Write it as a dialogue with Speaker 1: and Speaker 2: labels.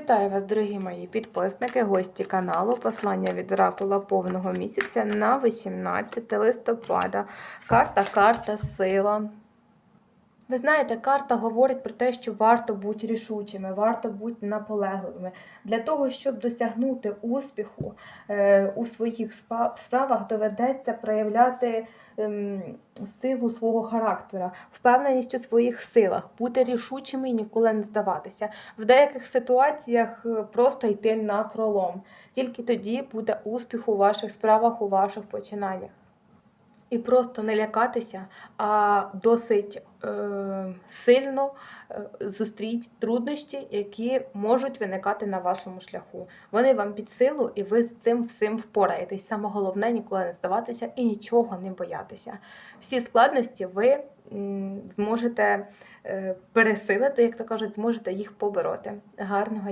Speaker 1: Вітаю вас, дорогі мої підписники, гості каналу. Послання від оракула повного місяця на 18 листопада. Карта, карта, сила. Ви знаєте, карта говорить про те, що варто бути рішучими, варто бути наполегливими. Для того, щоб досягнути успіху е, у своїх справах, доведеться проявляти ем, силу свого характера, впевненість у своїх силах, бути рішучими і ніколи не здаватися. В деяких ситуаціях е, просто йти на пролом. Тільки тоді буде успіх у ваших справах, у ваших починаннях. І просто не лякатися, а досить е, сильно е, зустріть труднощі, які можуть виникати на вашому шляху. Вони вам під силу, і ви з цим всім впораєтесь. Саме головне ніколи не здаватися і нічого не боятися. Всі складності ви зможете е, пересилити, як то кажуть, зможете їх побороти. Гарного